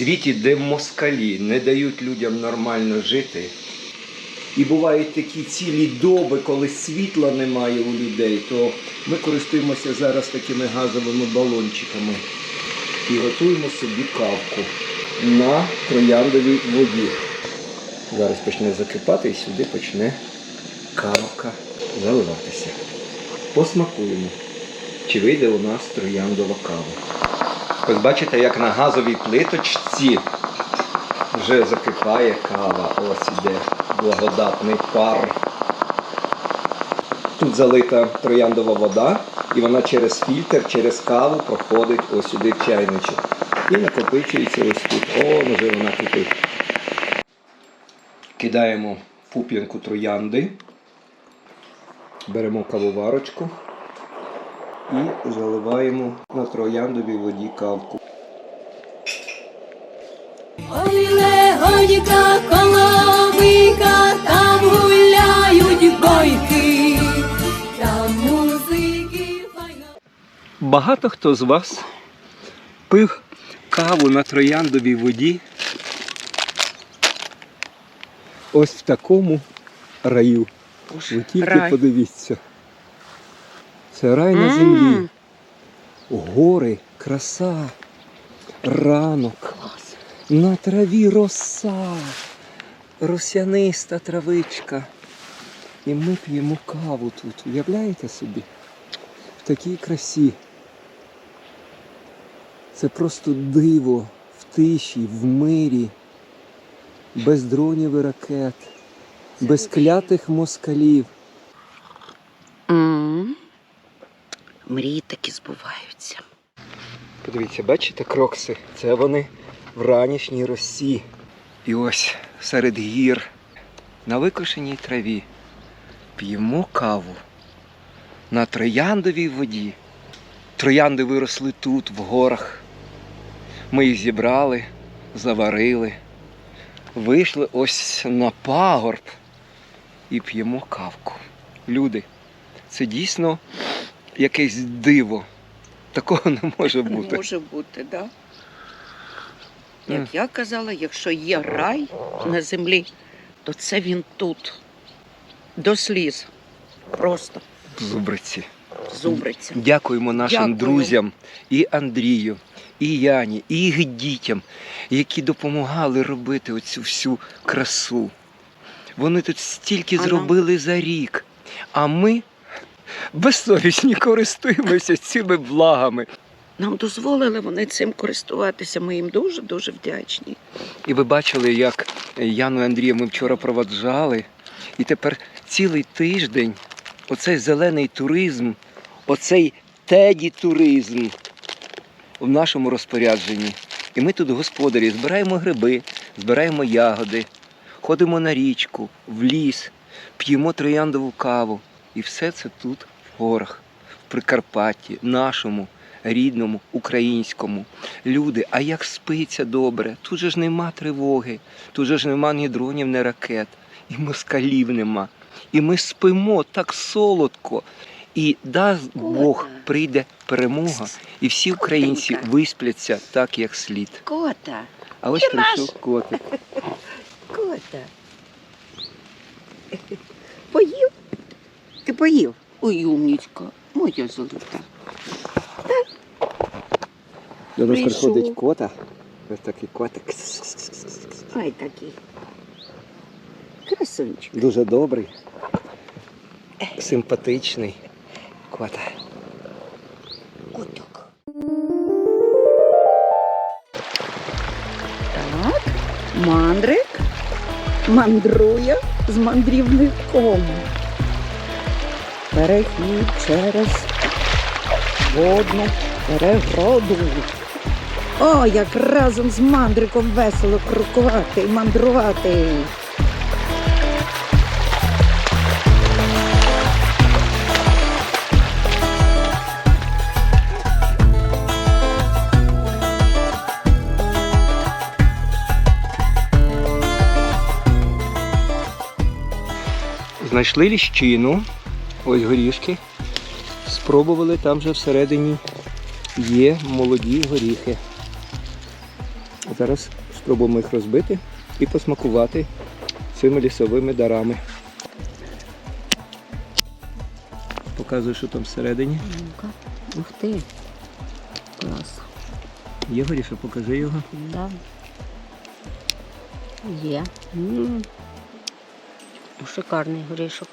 світі, де москалі не дають людям нормально жити. І бувають такі цілі доби, коли світла немає у людей, то ми користуємося зараз такими газовими балончиками і готуємо собі кавку на трояндовій воді. Зараз почне закипати і сюди почне кавка заливатися. Посмакуємо, чи вийде у нас трояндова кава. Ось бачите, як на газовій плиточці вже закипає кава. Ось іде благодатний пар. Тут залита трояндова вода, і вона через фільтр, через каву проходить ось сюди в чайничок. І накопичується ось тут. О, вже вона кипить. Кидаємо пуп'янку троянди, беремо кавоварочку і заливаємо на трояндовій воді кавку. Ой, легонька коломийка, там гуляють бойки, там музики. Багато хто з вас пив каву на трояндовій воді. Ось в такому раю. Ви тільки рай. подивіться. Це рай на землі. Гори, краса, ранок. На траві роса, росяниста травичка. І ми п'ємо каву тут. Уявляєте собі? В такій красі. Це просто диво в тиші, в мирі, без дронів і ракет, без клятих москалів. Мрії таки збуваються. Подивіться, бачите крокси? Це вони в ранішній росі. І ось серед гір на викошеній траві п'ємо каву на трояндовій воді. Троянди виросли тут, в горах. Ми їх зібрали, заварили, вийшли ось на пагорб і п'ємо кавку. Люди, це дійсно якесь диво. Такого не може бути. Не Може бути, да? Як я казала, якщо є рай на землі, то це він тут. До сліз. Просто Зубриці. зубриться. Дякуємо нашим Дякую. друзям і Андрію, і Яні, і їх дітям, які допомагали робити оцю всю красу. Вони тут стільки А зробили за рік. А ми безсовісні користуємося цими благами. Нам дозволили вони цим користуватися. Ми їм дуже-дуже вдячні. І ви бачили, як Яну і Андрія ми вчора проваджали. І тепер цілий тиждень оцей зелений туризм, оцей теді-туризм в нашому розпорядженні. І ми тут господарі збираємо гриби, збираємо ягоди, ходимо на річку, в ліс, п'ємо трояндову каву. І все це тут, в горах, в Прикарпатті, нашому, рідному, українському. Люди, а як спиться добре? Тут же ж нема тривоги, тут же ж нема ні дронів, ні ракет, і москалів нема. І ми спимо так солодко. І дасть Бог прийде перемога, і всі українці виспляться так, як слід. Кота, А ось прийшов котик. кота. Поїв? Ти поїв? Ой, умнічка, моя золота. До нас Прийшов. приходить кота. Ось такий котик. Ай такий. Красунчик. Дуже добрий, симпатичний кота. Отак. Так, мандрик мандрує з мандрівником. Перехід через водну перегроду. О, як разом з мандриком весело крокувати і мандрувати. Знайшли ліщину, ось горішки. Спробували, там же всередині є молоді горіхи. А зараз спробуємо їх розбити і посмакувати цими лісовими дарами. Показую, що там всередині. Ух ти. Клас. Є горіше, покажи його. Да. Є. м Шикарний горішок.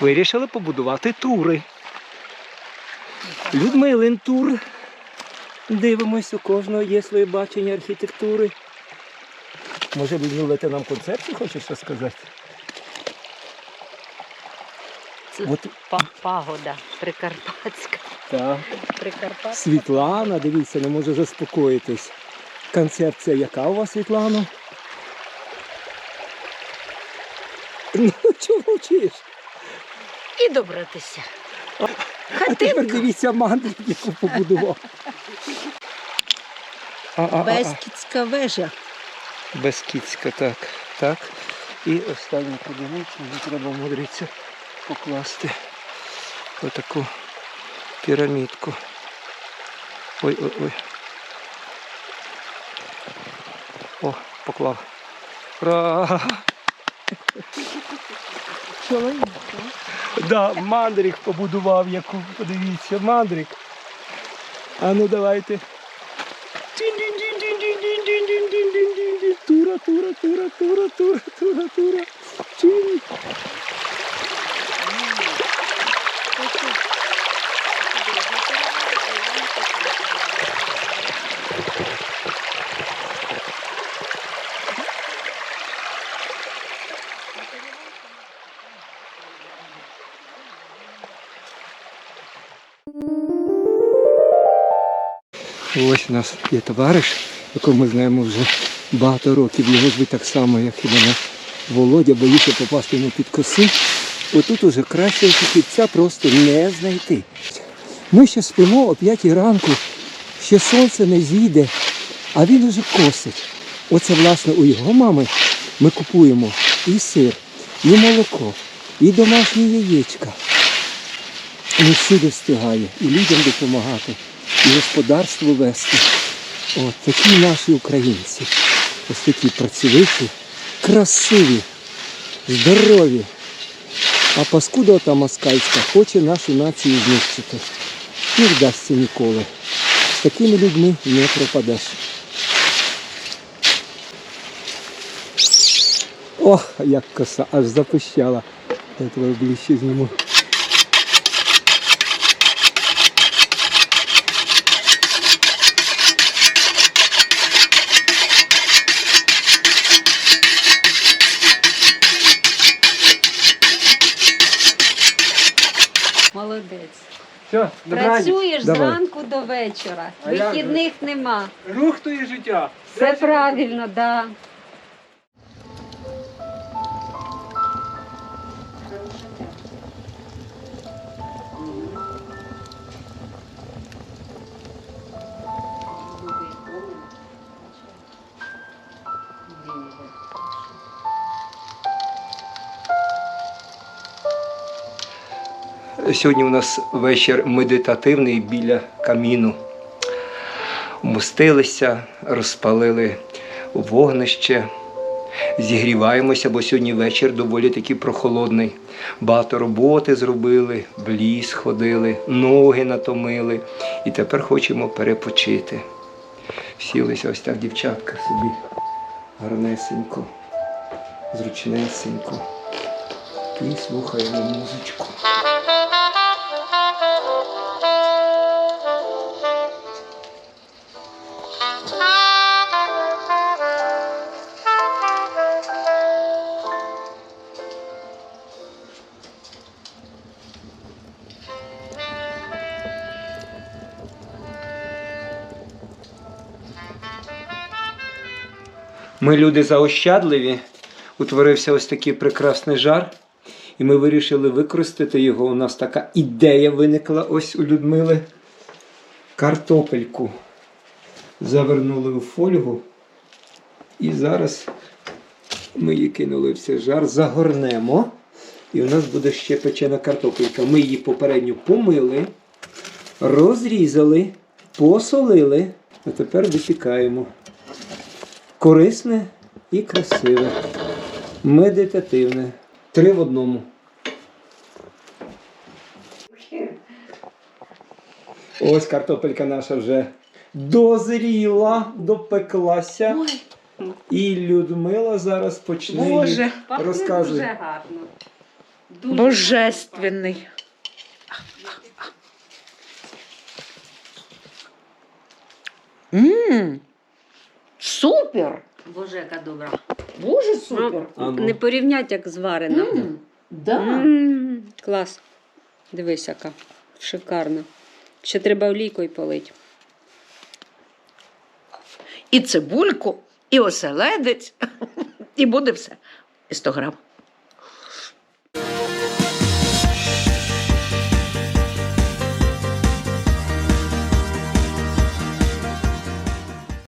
Вирішили побудувати тури. Людмилин тур. Дивимось, у кожного є своє бачення архітектури. Може, Людмила, ти нам концепцію хочеш розказати? Це От пагода прикарпатська. так. Прикарпатська. Світлана, дивіться, не може заспокоїтись. Концепція яка у вас, Світлано? Ну, чого мовчиш? І добратися. А тепер дивіться мандрик, яку побудував. А, а, а, вежа. Безкітська, так. Так. І останню подивіться, мені треба мудриться покласти отаку пірамідку. Ой, ой, ой. О, поклав. Ура! Да, мандрик побудував, яку, подивіться, мандрик. А ну давайте. Тура, тура, тура, тура, тура, тура, тура. Ось у нас є товариш, якого ми знаємо вже багато років. Його звуть так само, як і мене Володя, боюся попасти йому під коси. Отут уже кращого фахівця просто не знайти. Ми ще спимо о 5 ранку, ще сонце не зійде, а він уже косить. Оце, власне, у його мами ми купуємо і сир, і молоко, і домашні яєчка. Він всюди встигає і людям допомагати, і господарство вести. От такі наші українці. Ось такі працьовиті, красиві, здорові. А паскуда ота москальська хоче нашу націю знищити. Не вдасться ніколи. З такими людьми не пропадеш. Ох, як коса, аж запищала. Я тебе ближче зніму. Все, Працюєш Давай. зранку до вечора. А як же? Вихідних нема. Рух то і життя. Все правильно, так. Да. Сьогодні у нас вечір медитативний біля каміну. Вмостилися, розпалили вогнище, зігріваємося, бо сьогодні вечір доволі таки прохолодний. Багато роботи зробили, в ліс ходили, ноги натомили. І тепер хочемо перепочити. Сілися ось так дівчатка собі гарнесенько, зручнесенько. І слухаємо музичку. Ми люди заощадливі. Утворився ось такий прекрасний жар. І ми вирішили використати його. У нас така ідея виникла ось у Людмили. Картопельку завернули у фольгу. І зараз ми її кинули в цей жар, загорнемо. І у нас буде ще печена картопелька. Ми її попередньо помили, розрізали, посолили, а тепер випікаємо корисне і красиве, медитативне. Три в одному. Ось картопелька наша вже дозріла, допеклася. Ой, І Людмила зараз почне Боже, Пахне розказує. дуже гарно. Дуже божественний. Мм, супер! Боже, яка добра. Боже, супер. А ну. Не порівнять, як зварена. М, Да. М, Клас. Дивись, яка. Шикарна. Ще треба олійкою полить. І цибульку, і оселедець, і буде все. І 100 грам.